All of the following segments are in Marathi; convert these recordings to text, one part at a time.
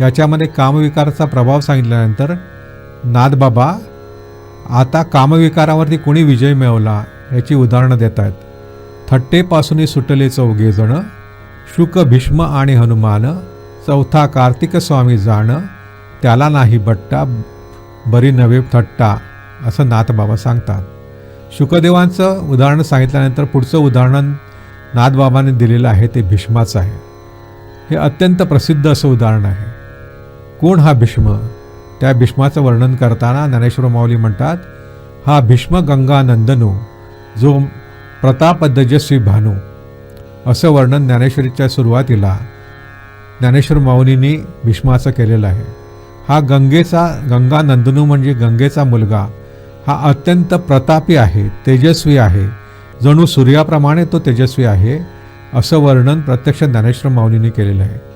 याच्यामध्ये कामविकाराचा प्रभाव सांगितल्यानंतर नाथबाबा आता कामविकारावरती कोणी विजय मिळवला याची उदाहरणं देत आहेत थट्टेपासूनही सुटले चौघेजणं शुक भीष्म आणि हनुमान चौथा कार्तिक स्वामी जाणं त्याला नाही बट्टा बरी नवे थट्टा असं नाथबाबा सांगतात. शुकदेवांचं उदाहरण सांगितल्यानंतर पुढचं उदाहरण नाथबाबाने दिलेलं आहे ते भीष्माचं आहे. हे अत्यंत प्रसिद्ध असं उदाहरण आहे. कोण हा भीष्म? त्या भीष्माचं वर्णन करताना ज्ञानेश्वर माऊली म्हणतात हा भीष्म गंगा नंदनो जो प्रताप तेजस्वी भानू. असं वर्णन ज्ञानेश्वरीच्या सुरुवातीला ज्ञानेश्वर माऊलींनी भीष्माचं केलेलं आहे. हा गंगेचा गंगा नंदनू म्हणजे गंगेचा मुलगा हा अत्यंत प्रतापी आहे तेजस्वी आहे. जणू सूर्याप्रमाणे तो तेजस्वी आहे असं वर्णन प्रत्यक्ष ज्ञानेश्वर माऊलींनी केलेलं आहे.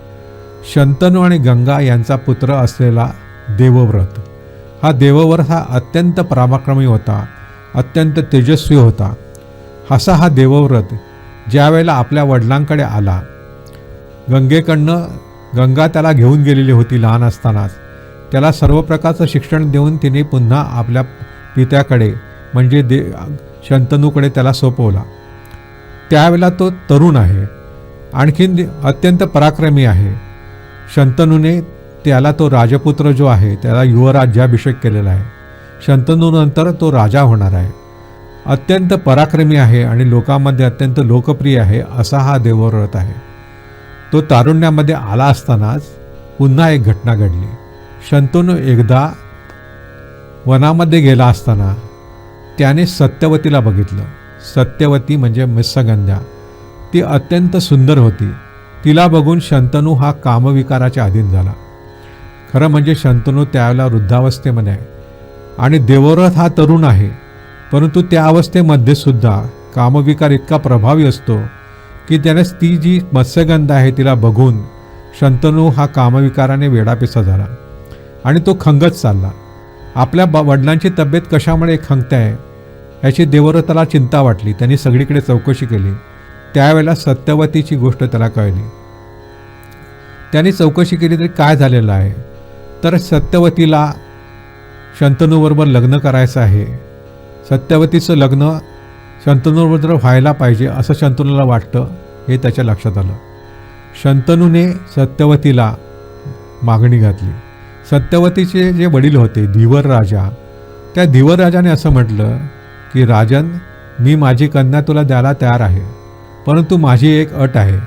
शंतनू आणि गंगा यांचा पुत्र असलेला देवव्रत. हा देवव्रत हा अत्यंत पराक्रमी होता अत्यंत तेजस्वी होता. असा हा देवव्रत ज्यावेळेला आपल्या वडिलांकडे आला. गंगेकडनं गंगा त्याला घेऊन गेलेली होती लहान असतानाच. त्याला सर्व प्रकारचं शिक्षण देऊन तिने पुन्हा आपल्या पित्याकडे म्हणजे दे शंतनूकडे त्याला सोपवला. त्यावेळेला तो तरुण आहे. आणखीन अत्यंत पराक्रमी आहे. शंतनूने त्याला तो राजपुत्र जो आहे त्याला युवराज्याभिषेक केलेला आहे. शंतनूनंतर तो राजा होणार आहे. अत्यंत पराक्रमी आहे आणि लोकांमध्ये अत्यंत लोकप्रिय आहे असा हा देवव्रत आहे. तो तारुण्यामध्ये आला असतानाच पुन्हा एक घटना घडली. शंतनू एकदा वनामध्ये गेला असताना त्याने सत्यवतीला बघितलं. सत्यवती म्हणजे मिस्सगंध्या ती अत्यंत सुंदर होती. तिला बघून शंतनू हा कामविकाराच्या अधीन झाला. खरं म्हणजे शंतनू त्यावेळेला वृद्धावस्थेमध्ये आहे आणि देवव्रत हा तरुण आहे. परंतु त्या अवस्थेमध्ये सुद्धा कामविकार इतका प्रभावी असतो की त्याने ती जी मत्स्यगंध आहे तिला बघून शंतनू हा कामविकाराने वेडापिसा झाला. आणि तो खंगत चालला. आपल्या ब वडिलांची तब्येत कशामुळे खंगते आहे याची देवव्रताला चिंता वाटली. त्यांनी सगळीकडे चौकशी केली. त्यावेळेला सत्यवतीची गोष्ट त्याला कळली. त्याने चौकशी केली तरी काय झालेलं आहे? तर सत्यवतीला शंतनूबरोबर लग्न करायचं आहे. सत्यवतीचं लग्न शंतनूबरोबर व्हायला पाहिजे असं शंतनूला वाटतं हे त्याच्या लक्षात आलं. शंतनूने सत्यवतीला मागणी घातली. सत्यवतीचे जे वडील होते धीवर राजा त्या धीवर राजाने असं म्हटलं की राजन मी माझी कन्या तुला द्यायला तयार आहे. परंतु माझी एक अट आहे.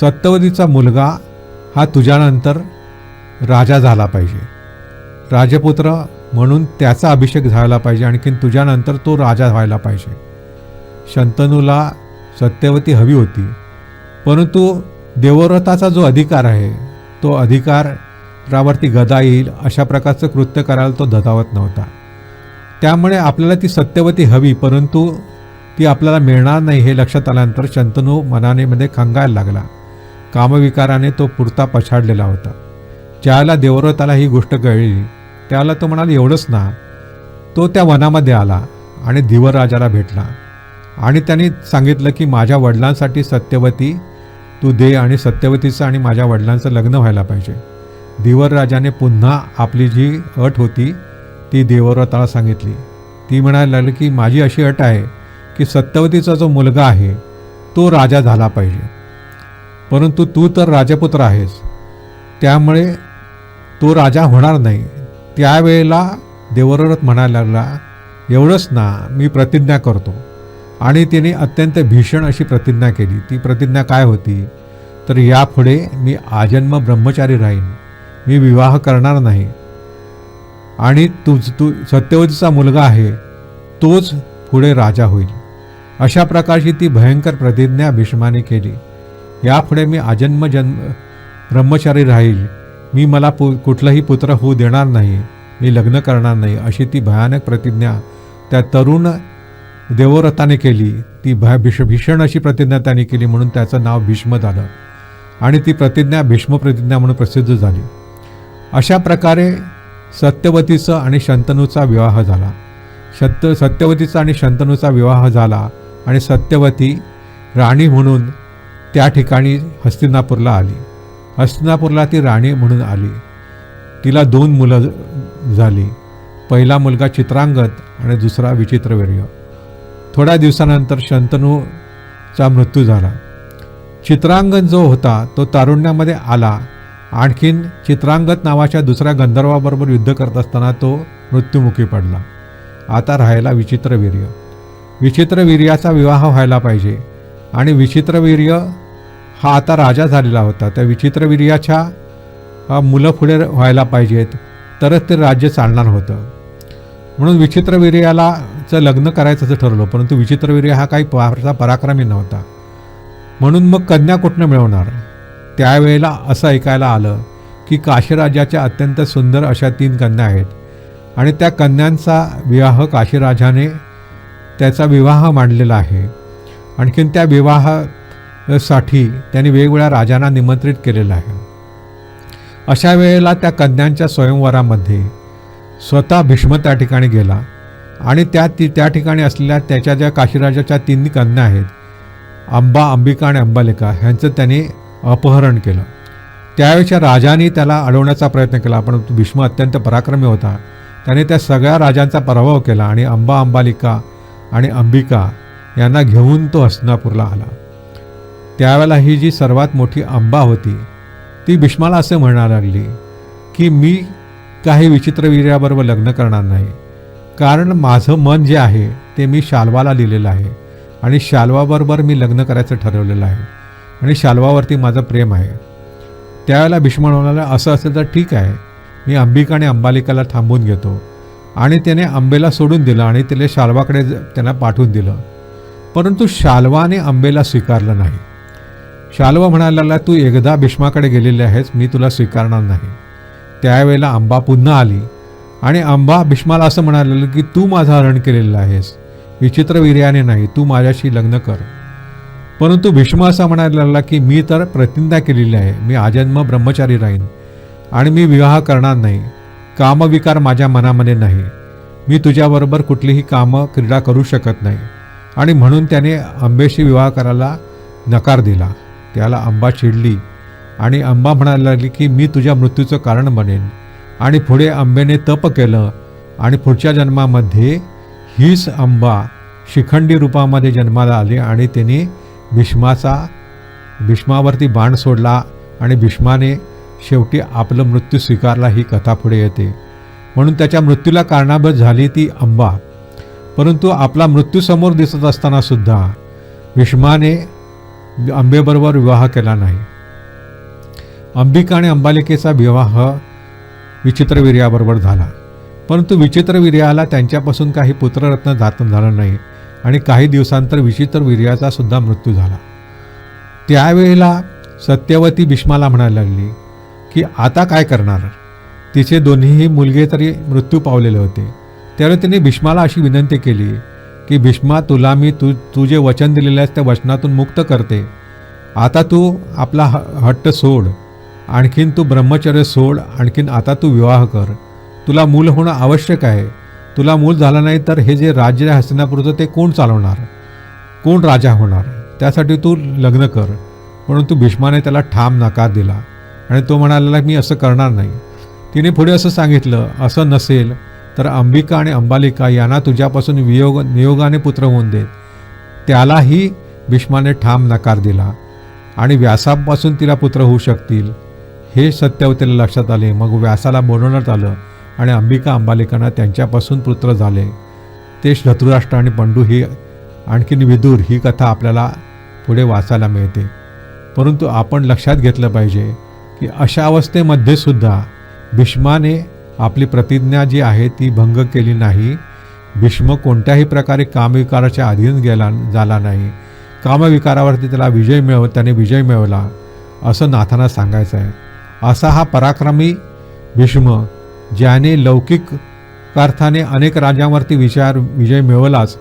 सत्यवतीचा मुलगा हा तुझ्यानंतर राजा झाला पाहिजे. राजपुत्र म्हणून त्याचा अभिषेक झाला पाहिजे आणखीन तुझ्यानंतर तो राजा व्हायला पाहिजे. शंतनूला सत्यवती हवी होती. परंतु देवव्रताचा जो अधिकार आहे तो अधिकारावरती गदा येईल अशा प्रकारचं कृत्य करायला तो धदावत नव्हता. त्यामुळे आपल्याला ती सत्यवती हवी परंतु ती आपल्याला मिळणार नाही हे लक्षात आल्यानंतर शंतनू मनानेमध्ये खंगायला लागला. कामविकाराने तो पुरता पछाडलेला होता. ज्याला देवव्रताला ही गोष्ट कळली त्याला तो म्हणाला एवढंच ना. तो त्या वनामध्ये आला आणि धीवरराजाला भेटला आणि त्यांनी सांगितलं की माझ्या वडिलांसाठी सत्यवती तू दे आणि सत्यवतीचं आणि माझ्या वडिलांचं लग्न व्हायला पाहिजे. धीवरराजाने पुन्हा आपली जी अट होती ती देवव्रताला सांगितली. ती म्हणायला लागली की माझी अशी अट आहे की सत्यवतीचा जो मुलगा आहे तो राजा झाला पाहिजे. परंतु तू तर राजपुत्र आहेस. त्यामुळे तो राजा होणार नाही. त्यावेळेला देवरथ म्हणायला लागला एवढंच ना मी प्रतिज्ञा करतो. आणि तिने अत्यंत भीषण अशी प्रतिज्ञा केली. ती प्रतिज्ञा काय होती? तर यापुढे मी आजन्म ब्रह्मचारी राहीन. मी विवाह करणार नाही. आणि तुझ तू सत्यवतीचा मुलगा आहे तोच पुढे राजा होईल. अशा प्रकारची ती भयंकर प्रतिज्ञा भीष्माने केली. यापुढे मी आजन्म जन्म ब्रह्मचारी राहील. मी मला पु कुठलाही पुत्र होऊ देणार नाही. मी लग्न करणार नाही अशी ती भयानक प्रतिज्ञा त्या तरुण देवव्रताने केली. ती भय भीष भीषण अशी प्रतिज्ञा त्याने केली म्हणून त्याचं नाव भीष्म झालं. आणि ती प्रतिज्ञा भीष्म प्रतिज्ञा म्हणून प्रसिद्ध झाली. अशा प्रकारे सत्यवतीचं आणि शंतनूचा विवाह झाला. सत्य सत्यवतीचा आणि शंतनूचा विवाह झाला. आणि सत्यवती राणी म्हणून त्या ठिकाणी हस्तिनापूरला आली. हस्तिनापूरला ती राणी म्हणून आली. तिला दोन मुलं झाली. पहिला मुलगा चित्रांगत आणि दुसरा विचित्रवीर्य. थोड्या दिवसानंतर शंतनूचा मृत्यू झाला. चित्रांगण जो होता तो तारुण्यामध्ये आला. आणखीन चित्रांगत नावाच्या दुसऱ्या गंधर्वाबरोबर युद्ध करत असताना तो मृत्युमुखी पडला. आता राहायला विचित्रवीर्य. विचित्रवीर्याचा विवाह व्हायला पाहिजे. आणि विचित्रवीर्य हा आता राजा झालेला होता. त्या विचित्रवीर्याच्या मुलं पुढे व्हायला पाहिजेत. तरच ते राज्य चालणार होतं. म्हणून विचित्रवीर्यालाचं लग्न करायचं असं ठरवलं परंतु विचित्रवीर्य हा काही फारसा पराक्रमी नव्हता. म्हणून मग कन्या कुठनं मिळवणार? त्यावेळेला असं ऐकायला आलं की काशीराजाच्या अत्यंत सुंदर अशा तीन कन्या आहेत. आणि त्या कन्यांचा विवाह काशीराजाने त्याचा विवाह मांडलेला आहे. आणखीन त्या विवाहासाठी त्यांनी वेगवेगळ्या राजांना निमंत्रित केलेलं आहे. अशा वेळेला त्या कन्यांच्या स्वयंवरामध्ये स्वतः भीष्म त्या ठिकाणी गेला आणि त्या ती त्या ठिकाणी असलेल्या त्याच्या ज्या काशीराजाच्या तीन कन्या आहेत अंबा अंबिका आणि अंबालिका ह्यांचं त्याने अपहरण केलं. त्यावेळेच्या राजांनी त्याला अडवण्याचा प्रयत्न केला पण भीष्म अत्यंत पराक्रमी होता. त्याने त्या सगळ्या राजांचा पराभव केला आणि अंबा अंबालिका आणि अंबिका यांना घेऊन तो हसनापूरला आला. त्यावेळेला ही जी सर्वात मोठी अंबा होती ती भीष्माला असं म्हणायला लागली की मी काही विचित्रवीर्याबरोबर लग्न करणार नाही. कारण माझं मन जे आहे ते मी शाल्वाला लिहिलेलं आहे आणि शाल्वाबरोबर मी लग्न करायचं ठरवलेलं आहे आणि शाल्वावरती माझं प्रेम आहे. त्यावेळेला भीष्म म्हणाला असं असेल तर ठीक आहे. मी अंबिका आणि अंबालिकाला थांबून घेतो. आणि त्याने आंबेला सोडून दिलं आणि त्याला शाल्वाकडे त्यांना पाठवून दिलं. परंतु शाल्वाने आंबेला स्वीकारलं नाही. शाल्व म्हणाला तू एकदा भीष्माकडे गेलेली आहेस मी तुला स्वीकारणार नाही. त्यावेळेला अंबा पुन्हा आली आणि अंबा भीष्माला असं म्हणालेलं की तू माझं हरण केलेलं आहेस. विचित्रवीर्याने नाही तू माझ्याशी लग्न कर. परंतु भीष्म असा म्हणायला की मी तर प्रतिज्ञा केलेली आहे. मी आजन्म ब्रह्मचारी राहीन आणि मी विवाह करणार नाही. कामविकार माझ्या मनामध्ये नाही. मी तुझ्याबरोबर कुठलीही कामं क्रीडा करू शकत नाही. आणि म्हणून त्याने अंबेशी विवाह करायला नकार दिला. त्याला अंबा चिडली आणि अंबा म्हणायला लागली की मी तुझ्या मृत्यूचं कारण बनेन. आणि पुढे अंबेने तप केलं आणि पुढच्या जन्मामध्ये हीच अंबा शिखंडी रूपामध्ये जन्माला आली आणि त्याने भीष्माचा भीष्मावरती बाण सोडला आणि भीष्माने शेवटी आपलं मृत्यू स्वीकारला ही कथा पुढे येते. म्हणून त्याच्या मृत्यूला कारणीभूत झाली ती अंबा. परंतु आपला मृत्यू समोर दिसत असताना सुद्धा भीष्माने अंबेबरोबर विवाह केला नाही. अंबिका आणि अंबालिकेचा विवाह विचित्रवीर्याबरोबर झाला. परंतु विचित्रवीर्याला त्यांच्यापासून काही पुत्ररत्न जात झालं नाही आणि काही दिवसांतर विचित्रवीर्याचा सुद्धा मृत्यू झाला. त्यावेळेला सत्यवती भीष्माला म्हणायला लागली की आता काय करणार? तिचे दोन्हीही मुलगे तरी मृत्यू पावलेले होते. त्यावेळी तिने भीष्माला अशी विनंती केली की भीष्मा तुला मी तू तू जे वचन दिलेलं आहेस त्या वचनातून मुक्त करते. आता तू आपला ह हट्ट सोड. आणखीन तू ब्रह्मचर्य सोड. आणखीन आता तू विवाह कर. तुला मूल होणं आवश्यक आहे. तुला मूल झालं नाही तर हे जे राज्य आहे हस्तिनापूरचं ते कोण चालवणार? कोण राजा होणार? त्यासाठी तू लग्न कर. परंतु भीष्माने त्याला ठाम नकार दिला. आणि तो म्हणाला मी असं करणार नाही. तिने पुढे असं सांगितलं असं नसेल तर अंबिका आणि अंबालिका यांना तुझ्यापासून वियोग नियोगाने पुत्र होऊन देत. त्यालाही भीष्माने ठाम नकार दिला आणि व्यासापासून तिला पुत्र होऊ शकतील. हे सत्यवतीला लक्षात आले. मग व्यासाला बोलवण्यात आलं आणि अंबिका अंबालिकांना त्यांच्यापासून पुत्र झाले. ते शत्रुराष्ट्र आणि पंडू ही आणखीन विदूर ही कथा आपल्याला पुढे वाचायला मिळते. परंतु आपण लक्षात घेतलं पाहिजे की अशा अवस्थेमध्ये सुद्धा भीष्माने आपली प्रतिज्ञा जी आहे ती भंग केली नाही. भीष्म कोणत्याही प्रकारे कामविकाराच्या अधीन गेला झाला नाही. कामविकारावरती त्याला विजय मिळव त्याने विजय मिळवला असं नाथांना सांगायचं आहे. असा हा पराक्रमी भीष्म ज्याने लौकिक अर्थाने अनेक राजांवरती विचार विजय मिळवलाच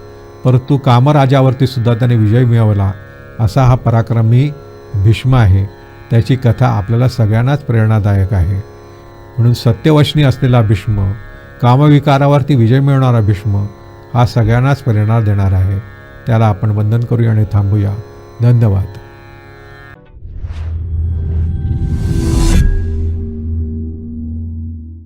परंतु कामराजावरती सुद्धा त्याने विजय मिळवला असा हा पराक्रमी भीष्म आहे. त्याची कथा आपल्याला सगळ्यांनाच प्रेरणादायक आहे. म्हणून सत्यवशनी असलेला भीष्म कामविकारावरती विजय मिळवणारा भीष्म हा सगळ्यांनाच प्रेरणा देणार आहे. त्याला आपण वंदन करूया आणि थांबूया. धन्यवाद.